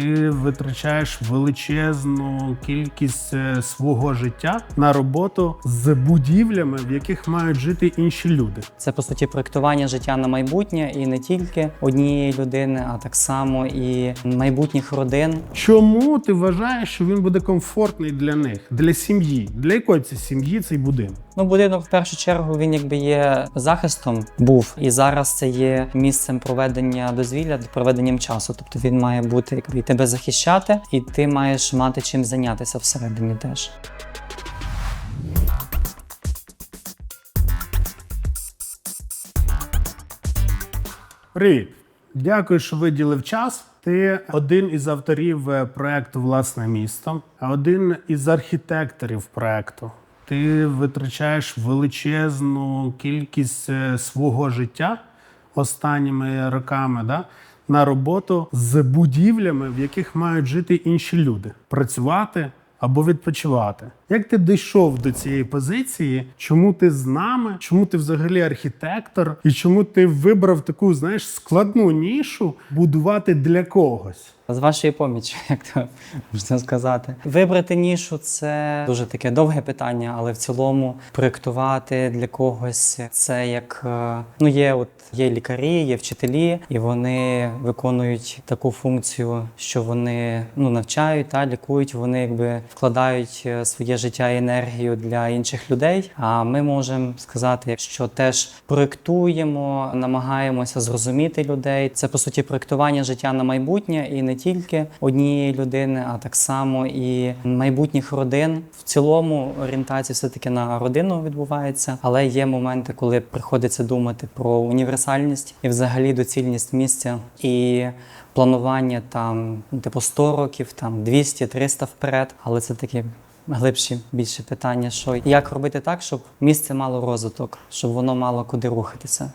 ти витрачаєш величезну кількість е, свого життя на роботу з будівлями, в яких мають жити інші люди. Це по суті проєктування життя на майбутнє і не тільки однієї людини, а так само і майбутніх родин. Чому ти вважаєш, що він буде комфортний для них, для сім'ї? Для якої це сім'ї цей будинок? Ну, будинок в першу чергу він якби є захистом був, і зараз це є місцем проведення дозвілля, проведенням часу. Тобто він має бути якби тебе захищати, і ти маєш мати чим зайнятися всередині теж. Привіт! Дякую, що виділив час. Ти один із авторів е, проекту Власне місто, а один із архітекторів проекту. Ти витрачаєш величезну кількість е, свого життя останніми роками да, на роботу з будівлями, в яких мають жити інші люди, працювати або відпочивати. Як ти дійшов до цієї позиції? Чому ти з нами? Чому ти взагалі архітектор? І чому ти вибрав таку, знаєш, складну нішу будувати для когось? З вашої помічі, як то можна сказати. Вибрати нішу це дуже таке довге питання, але в цілому проєктувати для когось це як е, ну є, от є лікарі, є вчителі, і вони виконують таку функцію, що вони ну навчають та лікують. Вони якби вкладають е, своє життя і енергію для інших людей. А ми можемо сказати, що теж проєктуємо, намагаємося зрозуміти людей. Це по суті проєктування життя на майбутнє і не тільки однієї людини, а так само і майбутніх родин. В цілому орієнтація все таки на родину відбувається, але є моменти, коли приходиться думати про універсальність і взагалі доцільність місця і. Планування там типу 100 років, там 200-300 вперед, але це такі глибші більше питання, що як робити так, щоб місце мало розвиток, щоб воно мало куди рухатися.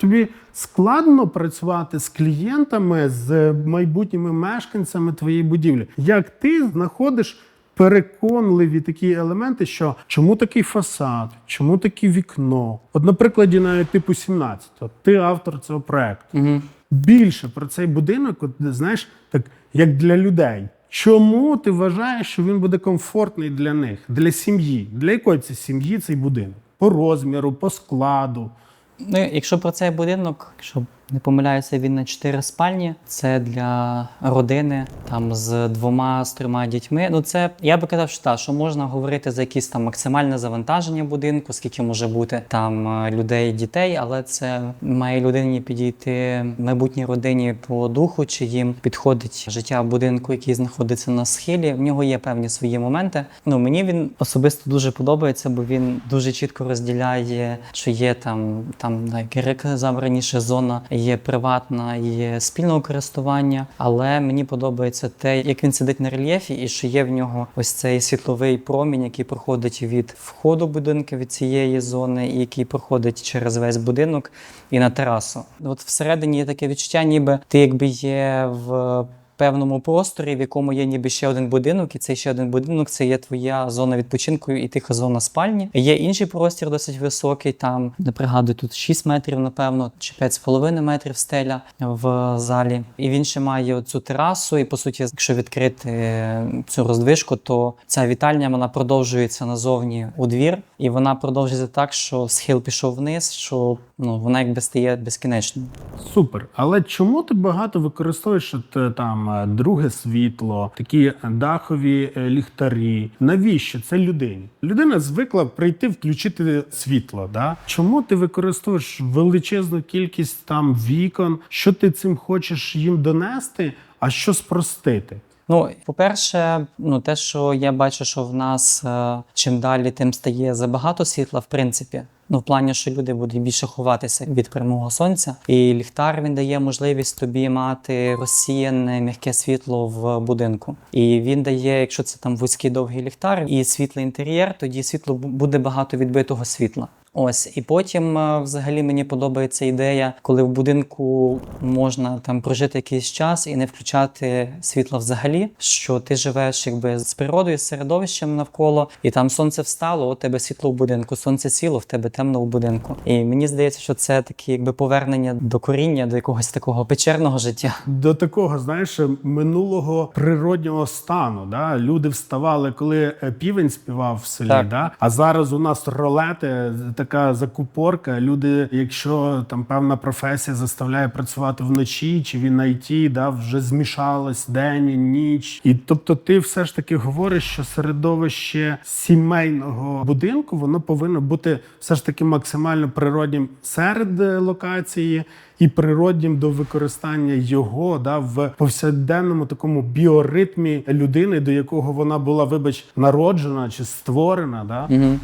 Тобі складно працювати з клієнтами, з майбутніми мешканцями твоєї будівлі. Як ти знаходиш переконливі такі елементи, що чому такий фасад, чому таке вікно? От на прикладі навіть типу 17, от ти автор цього проекту. Угу. Більше про цей будинок, от, знаєш, так як для людей. Чому ти вважаєш, що він буде комфортний для них, для сім'ї? Для якої це сім'ї цей будинок? По розміру, по складу. Ну, якщо про цей будинок, якщо не помиляюся, він на чотири спальні. Це для родини там з двома з трьома дітьми. Ну це я би казав, що так, що можна говорити за якісь там максимальне завантаження будинку, скільки може бути там е, людей, дітей, але це має людині підійти майбутній родині по духу, чи їм підходить життя в будинку, який знаходиться на схилі. В нього є певні свої моменти. Ну мені він особисто дуже подобається, бо він дуже чітко розділяє, що є там, там як я казав раніше, зона є приватна, є спільного користування. Але мені подобається те, як він сидить на рельєфі, і що є в нього ось цей світловий промінь, який проходить від входу будинку від цієї зони, і який проходить через весь будинок і на терасу. От всередині є таке відчуття, ніби ти якби є в. Певному просторі, в якому є ніби ще один будинок, і цей ще один будинок це є твоя зона відпочинку і тиха зона спальні. Є інший простір досить високий. Там не пригадую, тут 6 метрів, напевно, чи 5,5 метрів стеля в залі. І він ще має цю терасу. І по суті, якщо відкрити е, цю роздвижку, то ця вітальня вона продовжується назовні у двір, і вона продовжується так, що схил пішов вниз, що ну вона якби стає безкінечною. Супер. Але чому ти багато використовуєш от, е, там е, друге світло, такі дахові е, ліхтарі? Навіщо це людині? Людина звикла прийти, включити світло. Да? Чому ти використовуєш величезну кількість там вікон? Що ти цим хочеш їм донести, а що спростити? Ну, по-перше, ну те, що я бачу, що в нас е, чим далі, тим стає забагато світла, в принципі. Ну, в плані, що люди будуть більше ховатися від прямого сонця, і ліхтар він дає можливість тобі мати розсіяне м'яке світло в будинку. І він дає, якщо це там вузький довгий ліхтар і світлий інтер'єр, тоді світло буде багато відбитого світла. Ось, і потім е, взагалі мені подобається ідея, коли в будинку можна там прожити якийсь час і не включати світло взагалі, що ти живеш якби з природою, з середовищем навколо, і там сонце встало, у тебе світло в будинку, сонце сіло, в тебе темно в будинку. І мені здається, що це таке якби повернення до коріння, до якогось такого печерного життя. До такого, знаєш, минулого природнього стану. Да? Люди вставали, коли е, півень співав в селі. Так. Да? А зараз у нас ролети, така закупорка. Люди, якщо там певна професія заставляє працювати вночі, чи він IT, да, вже змішалось день, ніч. І тобто, ти все ж таки говориш, що середовище сімейного будинку воно повинно бути все ж таки максимально природнім серед е, локації і природнім до використання його да, в повсякденному такому біоритмі людини, до якого вона була, вибач, народжена чи створена. Да? Угу.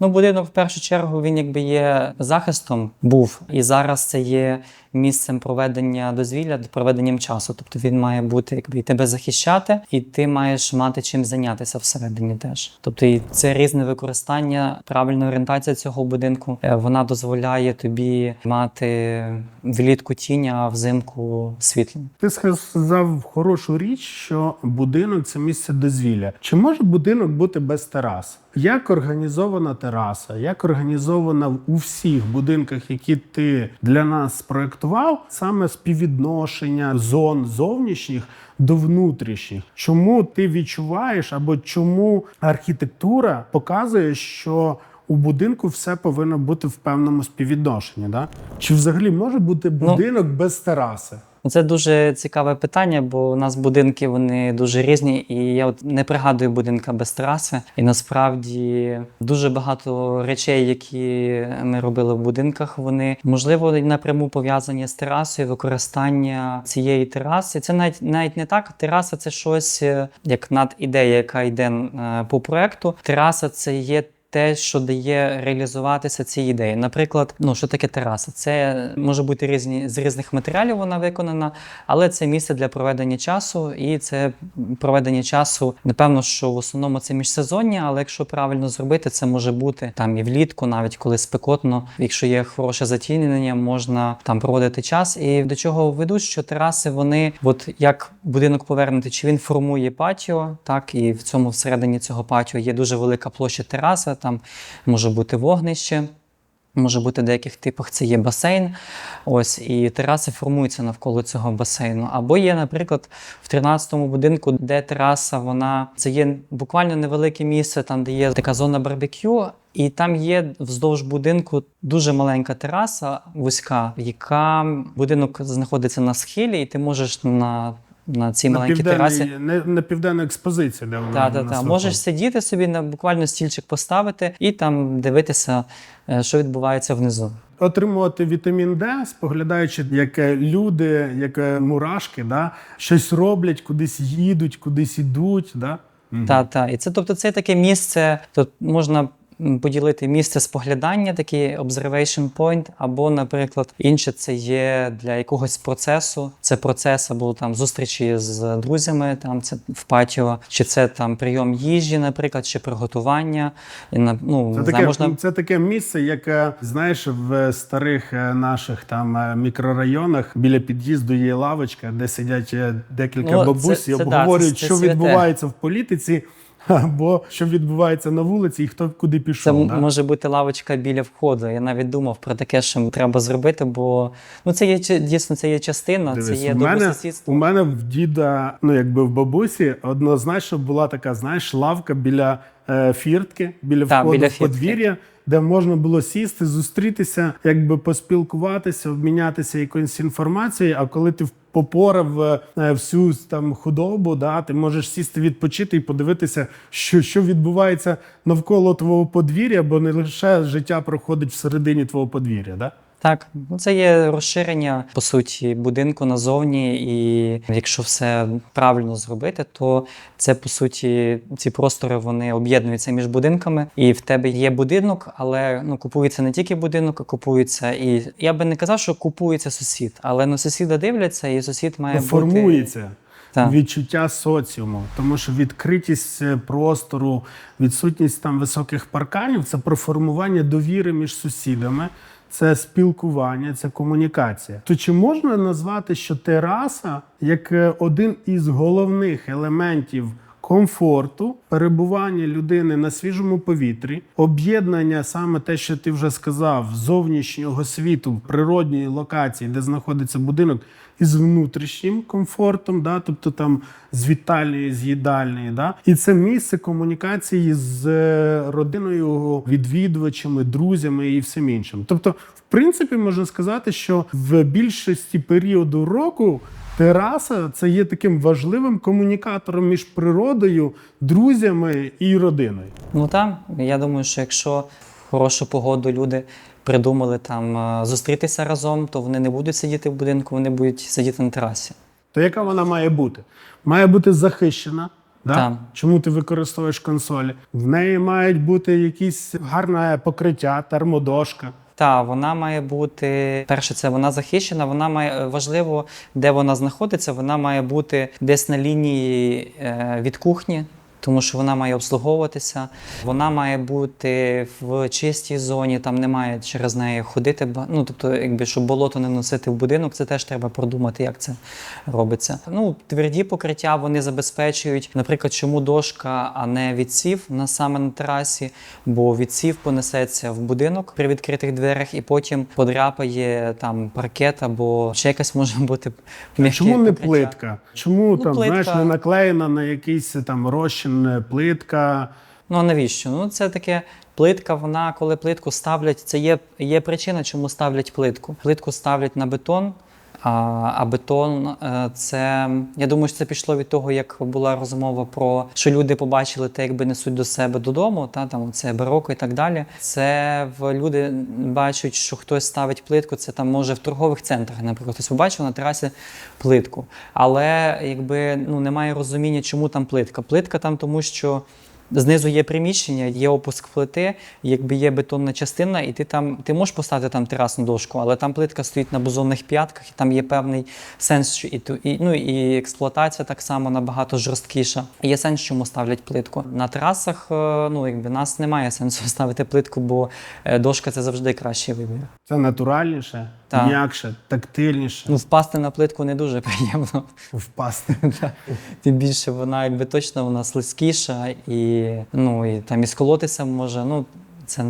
Ну, будинок в першу чергу він якби є захистом був, і зараз це є місцем проведення дозвілля, проведенням часу. Тобто він має бути якби і тебе захищати, і ти маєш мати чим зайнятися всередині теж. Тобто, і це різне використання, правильна орієнтація цього будинку. е, Вона дозволяє тобі мати влітку тінь, а взимку світло. Ти сказав хорошу річ, що будинок це місце дозвілля. Чи може будинок бути без тераси? Як організована тераса? Як організована у всіх будинках, які ти для нас спроектував, саме співвідношення зон зовнішніх до внутрішніх? Чому ти відчуваєш або чому архітектура показує, що у будинку все повинно бути в певному співвідношенні? Да? Чи взагалі може бути будинок без тераси? Ну, Це дуже цікаве питання, бо у нас будинки вони дуже різні, і я от не пригадую будинка без тераси. І насправді дуже багато речей, які ми робили в будинках, вони можливо напряму пов'язані з терасою, використання цієї тераси. Це навіть навіть не так. Тераса це щось е, як надідея, яка йде е, по проекту. Тераса це є. Те, що дає реалізуватися ці ідеї. Наприклад, ну що таке тераса? Це може бути різні з різних матеріалів вона виконана, але це місце для проведення часу, і це проведення часу. Напевно, що в основному це міжсезоння, але якщо правильно зробити, це може бути там і влітку, навіть коли спекотно. Якщо є хороше затінення, можна там проводити час. І до чого ведуть, що тераси вони, от як будинок повернути, чи він формує патіо, так і в цьому всередині цього патіо є дуже велика площа тераси. Там може бути вогнище. Може бути в деяких типах це є басейн. Ось і тераси формуються навколо цього басейну. Або є, наприклад, в 13-му будинку, де тераса, вона це є буквально невелике місце, там де є така зона барбекю. І там є вздовж будинку дуже маленька тераса, вузька, яка будинок знаходиться на схилі, і ти можеш на, на цій На маленькій терасі. не, на південну експозицію, де вона Так, так, так. Можеш сидіти собі на буквально стільчик поставити і там дивитися, е, що відбувається внизу. отримувати вітамін Д, споглядаючи, як люди, як мурашки, да, щось роблять, кудись їдуть, кудись ідуть. Да? Мгм. Та, та. І це, тобто, це таке місце, тут можна поділити місце споглядання, такий observation point, або, наприклад, інше це є для якогось процесу. Це процес або там зустрічі з друзями, там це в патіо, чи це там прийом їжі, наприклад, чи приготування. І, ну, Це таке, можна це таке місце, яке знаєш в старих е, наших там е, мікрорайонах біля під'їзду є лавочка, де сидять е, декілька Ну, бабусь це- і це обговорюють, це- це що святе. відбувається в політиці, або що відбувається на вулиці, і хто куди пішов. Це да? може бути лавочка біля входу. Я навіть думав про таке, що треба зробити, бо ну це є дійсно це є частина, Дивись, це є у мене, у мене в діда, ну якби в бабусі, однозначно була така, знаєш, лавка біля е, фіртки, біля Так, входу біля в подвір'я, де можна було сісти, зустрітися, якби поспілкуватися, обмінятися якоюсь інформацією. А коли ти попорав е, всю там худобу, да, ти можеш сісти відпочити і подивитися, що, що відбувається навколо твого подвір'я, бо не лише життя проходить всередині твого подвір'я. Да? Так, це є розширення по суті будинку назовні, і якщо все правильно зробити, то це по суті ці простори вони об'єднуються між будинками, і в тебе є будинок, але ну купується не тільки будинок, а купується і я би не казав, що купується сусід, але на сусіда дивляться, і сусід має бути формується. Так. відчуття соціуму, тому що відкритість е, простору, відсутність там високих парканів це про формування довіри між сусідами. Це спілкування, це комунікація. То чи можна назвати, що тераса як е, один із головних елементів комфорту, перебування людини на свіжому повітрі, об'єднання саме те, що ти вже сказав, зовнішнього світу, природньої локації, де знаходиться будинок, із внутрішнім комфортом, да, тобто там з вітальної, з їдальної, да, і це місце комунікації з е, родиною, відвідувачами, друзями і всім іншим. Тобто, в принципі, можна сказати, що в більшості періоду року тераса це є таким важливим комунікатором між природою, друзями і родиною. Ну там, я думаю, що якщо в хорошу погоду люди придумали там е, зустрітися разом, то вони не будуть сидіти в будинку, вони будуть сидіти на терасі. То яка вона має бути? Має бути захищена. Да? Так. Чому ти використовуєш консолі? В неї мають бути якісь гарне покриття, термодошка. Та вона має бути перше, це вона захищена. Вона має е, важливо, де вона знаходиться. Вона має бути десь на лінії е, від кухні. Тому що вона має обслуговуватися, вона має бути в чистій зоні, там немає через неї ходити. Ну тобто, якби щоб болото не носити в будинок, це теж треба продумати, як це робиться. Ну, тверді покриття вони забезпечують, наприклад, чому дошка, а не відсів на саме на терасі, бо відсів понесеться в будинок при відкритих дверях і потім подряпає там паркет або ще якась може бути м'яке Чому не покриття. плитка? Чому там плитка. знаєш не наклеєна на якийсь там розчин е, плитка? Ну а навіщо? Ну це таке плитка. Вона коли плитку ставлять, це є, є причина, чому ставлять плитку. Плитку ставлять на бетон. А, бетон е, це я думаю, що це пішло від того, як була розмова про що люди побачили те, якби несуть до себе додому, та там це бароко і так далі. Це в люди бачать, що хтось ставить плитку. Це там може в торгових центрах, наприклад, хтось побачив на терасі плитку. Але якби ну немає розуміння, чому там плитка. Плитка там тому, що Знизу є приміщення, є опуск плити, якби є бетонна частина, і ти там ти можеш поставити там терасну дошку, але там плитка стоїть на бузовних п'ятках, і там є певний сенс, що і, і, ну, і експлуатація так само набагато жорсткіша. Є сенс, чому ставлять плитку. На терасах е, ну, якби, нас немає сенсу ставити плитку, бо е, дошка це завжди кращий вибір. Це натуральніше, Так. м'якше, тактильніше. Ну, впасти на плитку не дуже приємно. Впасти. Тим більше вона якби точно вона слизькіша і ну і там і сколотися може. Ну це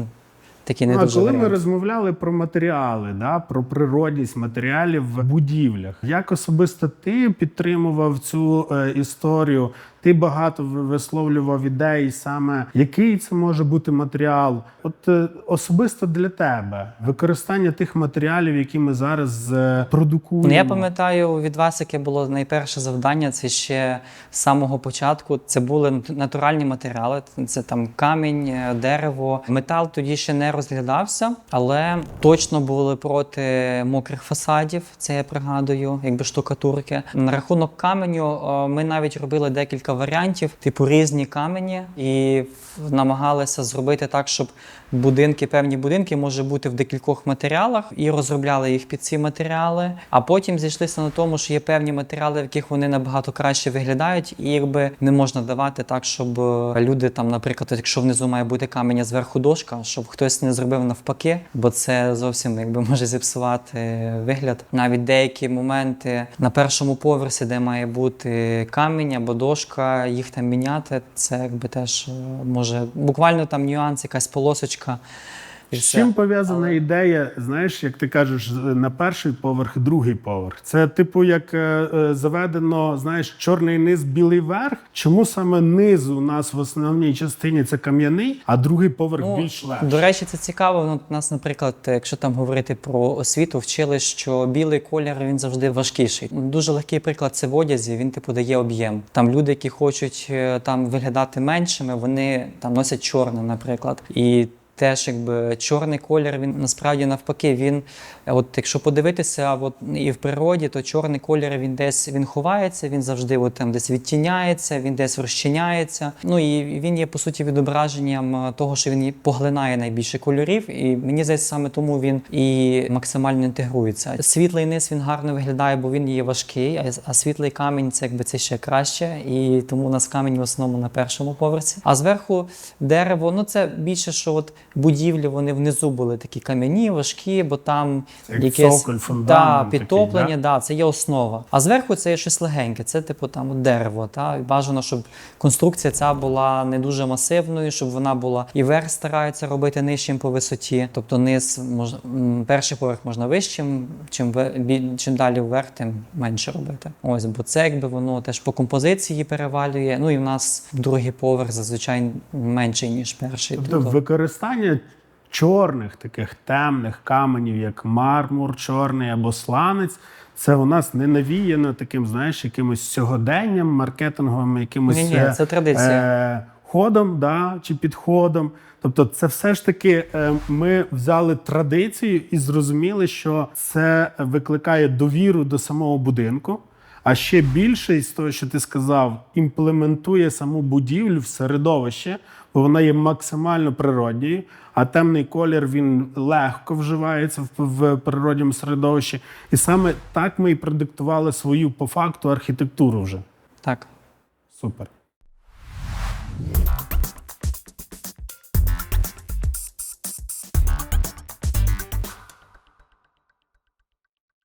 такі не Ну, а дуже коли ми розмовляли про матеріали, да, про природність матеріалів в будівлях, як особисто ти підтримував цю е, історію? Ти багато висловлював ідей саме, який це може бути матеріал. От е, особисто для тебе використання тих матеріалів, які ми зараз е, продукуємо. Ну, я пам'ятаю від вас, яке було найперше завдання. Це ще з самого початку. Це були натуральні матеріали. Це там камінь, е, дерево. Метал тоді ще не розглядався, але точно були проти мокрих фасадів. Це я пригадую, якби штукатурки. На рахунок каменю ми навіть робили декілька варіантів, типу різні камені, і намагалися зробити так, щоб будинки, певні будинки може бути в декількох матеріалах, і розробляли їх під ці матеріали. А потім зійшлися на тому, що є певні матеріали, в яких вони набагато краще виглядають, і якби не можна давати так, щоб е, люди там, наприклад, якщо внизу має бути камінь, а зверху дошка, щоб хтось не зробив навпаки, бо це зовсім якби може зіпсувати вигляд. Навіть деякі моменти на першому поверсі, де має бути камінь або дошка, їх там міняти. Це якби теж е, може буквально там нюанс, якась полосочка. І З все. чим пов'язана ідея, знаєш, як ти кажеш, на перший поверх, другий поверх? Це типу як е, е, заведено, знаєш, чорний низ, білий верх. Чому саме низ у нас в основній частині це кам'яний, а другий поверх більш легший? До речі, це цікаво. Ну, нас, наприклад, якщо там говорити про освіту, вчили, що білий колір він завжди важкіший. Дуже легкий приклад це в одязі. Він типу дає об'єм. Там люди, які хочуть е, там виглядати меншими, вони там носять чорне, наприклад. І теж якби чорний колір, він насправді навпаки, він, от якщо подивитися от, і в природі, то чорний колір він десь він ховається, він завжди от, там десь відтіняється, він десь розчиняється. Ну і він є по суті відображенням е, того, що він поглинає найбільше кольорів. І мені здається, саме тому він і максимально інтегрується. Світлий низ він гарно виглядає, бо він є важкий, а світлий камінь це якби це ще краще. І тому у нас камінь в основному на першому поверсі. А зверху дерево, ну це більше, що от будівлі вони внизу були такі кам'яні, важкі, бо там Як якесь цоколь, да, фундамент такий, підтоплення, да? да, це є основа. А зверху це є щось легеньке, це типу там от дерево. Та? І бажано, щоб конструкція ця була не дуже масивною, щоб вона була і верх стараються робити нижчим по висоті. Тобто низ мож, м, перший поверх можна вищим, чим, ве- бі- чим далі вверх, тим менше робити. Ось, бо це якби воно теж по композиції перевалює. Ну і в нас другий поверх зазвичай менший, ніж перший. Тобто використання чорних таких темних каменів, як мармур, чорний або сланець, це у нас не навіяно таким, знаєш, якимось сьогоденням, маркетинговим, якимось Ні-ні, е, це традиція. е, ходом да, чи підходом. Тобто, це все ж таки е, ми взяли традицію і зрозуміли, що це викликає довіру до самого будинку. А ще більше із того, що ти сказав, імплементує саму будівлю в середовище, бо вона є максимально природньою, а темний колір він легко вживається в, природньому середовищі. І саме так ми і продиктували свою по факту архітектуру вже. Так. Супер.